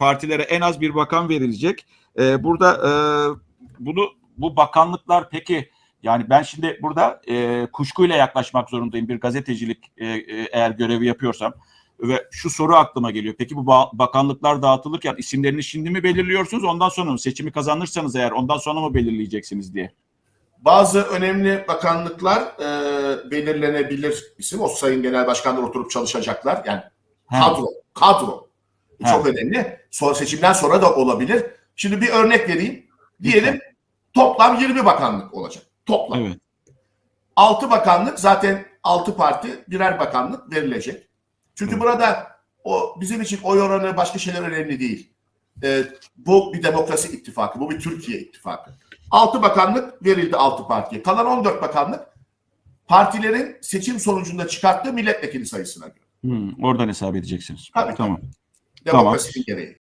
partilere en az bir bakan verilecek. E, burada e, bunu bu bakanlıklar peki yani ben şimdi burada e, kuşkuyla yaklaşmak zorundayım bir gazetecilik e, e, eğer görevi yapıyorsam ve şu soru aklıma geliyor. Peki bu ba- bakanlıklar dağıtılırken isimlerini şimdi mi belirliyorsunuz ondan sonra mı seçimi kazanırsanız eğer ondan sonra mı belirleyeceksiniz diye? Bazı önemli bakanlıklar e, belirlenebilir isim. O sayın genel başkanlar oturup çalışacaklar. Yani Ha. kadro, kadro. Bu. Çok önemli. Sonra seçimden sonra da olabilir. Şimdi bir örnek vereyim. Diyelim toplam 20 bakanlık olacak. Toplam. Evet. 6 bakanlık zaten 6 parti birer bakanlık verilecek. Çünkü Evet. burada o bizim için oy oranı başka şeyler önemli değil. Ee, bu bir demokrasi ittifakı, bu bir Türkiye ittifakı. 6 bakanlık verildi 6 partiye. Kalan 14 bakanlık partilerin seçim sonucunda çıkarttığı milletvekili sayısına göre. Hmm, oradan hesap edeceksiniz. Tabii, Tamam. Demokrasinin gereği.